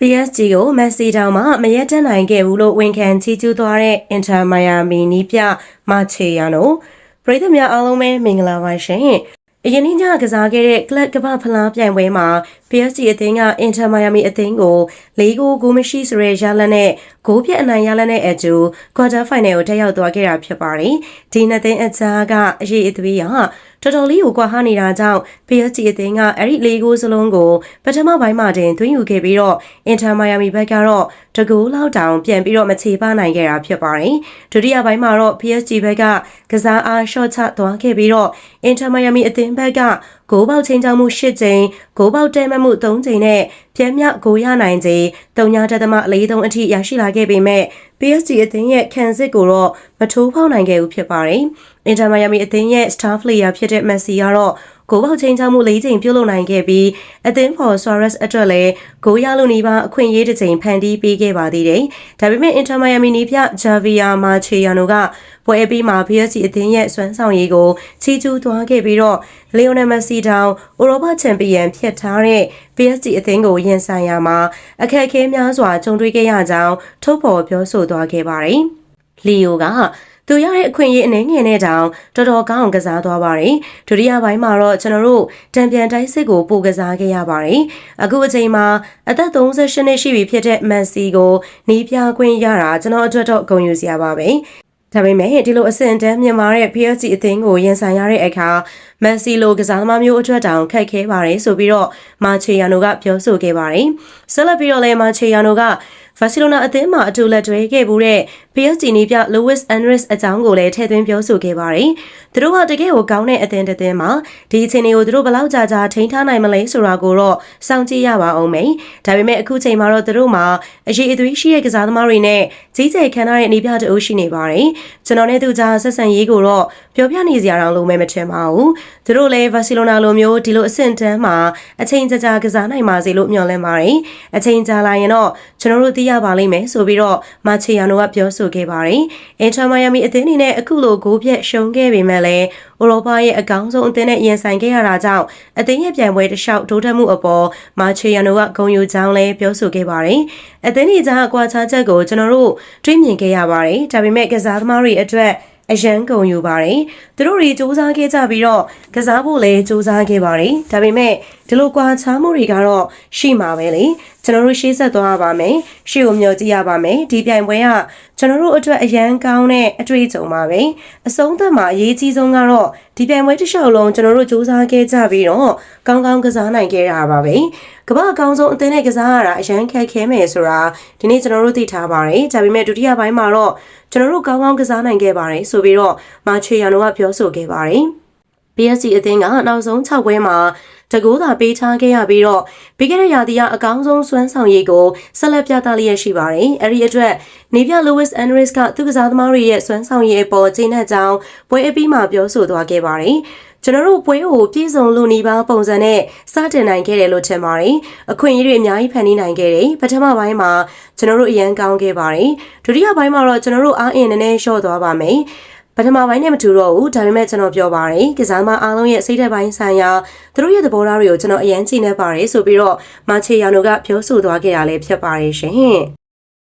PSG ကိုမက်ဆီတောင်မှမရက်တတ်နိုင်ခဲ့ဘူးလို့ဝန်ခံချီးကျူးသွားတဲ့ Inter Miami နီးပြမချေယာနိုပရိသတ်များအားလုံးပဲမင်္ဂလာပါရှင်။အရင်နေ့ညကစားခဲ့တဲ့ကလပ်ကမ္ဘာဖလားပြိုင်ပွဲမှာ PSG အသင်းက Inter Miami အသင်းကို၄ဂိုးဂိုးမရှိဆိုတဲ့ရလနဲ့ဂိုးပြတ်အနိုင်ရလနဲ့အကျိုး quarter final ကိုတက်ရောက်သွားခဲ့တာဖြစ်ပါတယ်။ဒီနှစ်သင်းအကြားကအရေးအသွေးရတော်တော်လေးကိုကွာဟနေတာကြောင့် PSG အသင်းကအဲ့ဒီလေးကိုစလုံးကိုပထမပိုင်းမှာတင်သွင်းယူခဲ့ပြီးတော့ Inter Miami ဘက်ကတော့တကူလောက်တောင်ပြန်ပြီးတော့မချေပနိုင်ခဲ့တာဖြစ်ပါတယ်။ဒုတိယပိုင်းမှာတော့ PSG ဘက်ကကစားအား short ချသွားခဲ့ပြီးတော့ Inter Miami အသင်းဘက်ကဂိုးပေါက်ချင်းချောင်းမှု၈ကြိမ်ဂိုးပေါက်တဲမှတ်မှု၃ကြိမ်နဲ့ ပြင်းမြောက်ဂိုးရနိုင်ချိန်၃ညတသမ၄၃အထိရရှိလာခဲ့ပေမဲ့ PSG အသင်းရဲ့ခံစစ်ကိုတော့မထိုးဖောက်နိုင်ခဲ့ဘူးဖြစ်ပါတယ်။ Inter Miami အသင်းရဲ့ star player ဖြစ်တဲ့ Messi ကတော့ ဂိုးပေါက်ချင်းချောင်းမှု၄ချိန်ပြုတ်လုပ်နိုင်ခဲ့ပြီးအသင်းဖော် Suarez အတွက်လည်းဂိုးရလို့နေပါအခွင့်အရေးတစ်ချိန်ဖန်တီးပေးခဲ့ပါသေးတယ်။ဒါပေမဲ့ Inter Miami နီးပြ Javier Mascherano ကပွဲအပြီးမှာ PSG အသင်းရဲ့စွမ်းဆောင်ရည်ကိုချီးကျူးသွားခဲ့ပြီးတော့ Lionel Messi တောင်ဥရောပချန်ပီယံဖြစ်ထားတဲ့ PSG အသင်းကိုရင်ဆိုင်ရမှာအခက်အခဲများစွာကြုံတွေ့ခဲ့ရကြောင်းထုတ်ဖော်ပြောဆိုသွားခဲ့ပါတယ်။လီယိုက သူရတဲ့အခွင့်အရေးအနေငယ်နဲ့တောင်တော်တော်ကောင်းအောင်ကစားသွားပါတယ်။ဒုတိယပိုင်းမှာတော့ကျွန်တော်တို့တံပြန်တိုင်းစစ်ကိုပိုကစားခဲ့ရပါတယ်။အခုအချိန်မှာအသက်38နှစ်ရှိပြီဖြစ်တဲ့မန်စီကိုနီးပြခွင့်ရတာကျွန်တော်အတွက်တော့ဂုဏ်ယူစရာပါပဲ။ဒါပေမဲ့ဒီလိုအဆင့်တန်းမြန်မာတဲ့ PSG အသင်းကိုရင်ဆိုင်ရတဲ့အခါမန်စီလိုကစားသမားမျိုးအတွက်တောင်ခက်ခဲပါတယ်ဆိုပြီးတော့မာချေယာနိုကပြောဆိုခဲ့ပါတယ်။ဆက်လက်ပြီးတော့လည်းမာချေယာနိုကဘာစီလိုနာအသင်းမှာအတူလက်တွဲခဲ့မှုတဲ့ PSG နီးပြ Luis Enrique အကြောင်းကိုလည်းထည့်သွင်းပြောဆိုခဲ့ပါတယ်။သူတို့ကတကယ်ကိုကောင်းတဲ့အသင်းတစ်သင်းမှာဒီအချိန်တွေကိုသူတို့ဘယ်လောက်ကြာကြာထိန်းထားနိုင်မလဲဆိုတာကိုတော့စောင့်ကြည့်ရပါအောင်မယ်။ဒါပေမဲ့အခုချိန်မှာတော့သူတို့မှာအရေးအသွေးရှိတဲ့ကစားသမားတွေနဲ့ကြီးကျယ်ခံထားတဲ့နေပြတအုပ်ရှိနေပါတယ်။ကျွန်တော်နဲ့သူကြားဆက်ဆံရေးကိုတော့ပြောပြနေစရာတောင်လုံးမဲမထင်ပါဘူး။သူတို့လည်းဘာစီလိုနာလိုမျိုးဒီလိုအဆင့်တန်းမှာအချိန်ကြာကြာကစားနိုင်ပါစေလို့မျှော်လင့်ပါတယ်။အချိန်ကြာလာရင်တော့ကျွန်တော်တို့သိရပါလိမ့်မယ်ဆိုပြီးတော့မာချီယာနိုကပြောဆိုခဲ့ပါတယ်။အင်တာမိုင်ယာမီအသင်းအနေနဲ့အခုလိုဂိုးပြက်ရှုံးခဲ့ပေမဲ့လည်းဥရောပရဲ့အကောင်းဆုံးအသင်းနဲ့ရင်ဆိုင်ခဲ့ရတာကြောင့်အသင်းရဲ့ပြိုင်ပွဲတစ်လျှောက်တိုးတက်မှုအပေါ်မာချီယာနိုကဂုဏ်ယူကြောင်းလည်းပြောဆိုခဲ့ပါတယ်။အသင်းကြီးကြားအကွာခြားချက်ကိုကျွန်တော်တို့တွေးမြင်ခဲ့ရပါတယ်။ဒါပေမဲ့ကစားသမားတွေအတွက်အရန်ကုန်ယူပါတယ်။သူတို့တွေစူးစမ်းခဲ့ကြပြီးတော့ကစားဖို့လည်းစူးစမ်းခဲ့ပါတယ်။ဒါပေမဲ့ ဒီလိုကွာခြားမှုတွေကတော့ရှိမှာပဲလေ။ကျွန်တော်တို့ရှေ့ဆက်သွားရပါမယ်။ရှေ့ကိုမျှော်ကြည့်ရပါမယ်။ဒီပြိုင်ပွဲကကျွန်တော်တို့အတွက်အရန်ကောင်းတဲ့အတွေ့အကြုံပါပဲ။အဆုံးသတ်မှာအရေးကြီးဆုံးကတော့ဒီပြိုင်ပွဲတစ်လျှောက်လုံးကျွန်တော်တို့စူးစမ်းခဲ့ကြပြီးတော့ကောင်းကောင်းကစားနိုင်ခဲ့တာပါပဲ။ကမ္ဘာအကောင်းဆုံးအသင်းနဲ့ကစားရတာအရန်ခက်ခဲမယ်ဆိုတာဒီနေ့ကျွန်တော်တို့သိထားပါတယ်။ဒါပေမဲ့ဒုတိယပိုင်းမှာတော့ကျွန်တော်တို့ကောင်းကောင်းကစားနိုင်ခဲ့ပါတယ်ဆိုပြီးတော့မာချေယာနိုကပြောဆိုခဲ့ပါတယ်။ PSG အသင်းကနောက်ဆုံး6ပွဲမှာ တကူသာပေးထားခဲ့ရပြီးတော့ပြီးခဲ့တဲ့ရာသီကအကောင်းဆုံးစွမ်းဆောင်ရည်ကိုဆက်လက်ပြသလျက်ရှိပါတယ်။အဲဒီအတွက်နေပြ Louis Enrique ကသူကစားသမားတွေရဲ့စွမ်းဆောင်ရည်အပေါ်ကျေနပ်ကြောင်းပွဲအပြီးမှာပြောဆိုသွားခဲ့ပါတယ်။ကျွန်တော်တို့ပွဲကိုပြည့်စုံလူနီပါပုံစံနဲ့စတင်နိုင်ခဲ့တယ်လို့ထင်ပါတယ်။အခွင့်အရေးတွေအများကြီးဖန်တီးနိုင်ခဲ့တယ်။ပထမပိုင်းမှာကျွန်တော်တို့အရန်ကောင်းခဲ့ပါတယ်။ဒုတိယပိုင်းမှာတော့ကျွန်တော်တို့အားအင်နည်းနည်းလျှော့သွားပါမယ်။ ပထမပိုင်းနဲ့မတူတော့ဘူးဒါပေမဲ့ကျွန်တော်ပြောပါတယ်ကစားမအားလုံးရဲ့စိတ်ဓာတ်ပိုင်းဆိုင်ရာသူတို့ရဲ့သဘောထားတွေကိုကျွန်တော်အရင်ကြည့်နေပါတယ်ဆိုပြီးတော့မာချေယာနိုကပြောဆိုသွားခဲ့ရလဲဖြစ်ပါတယ်ရှင်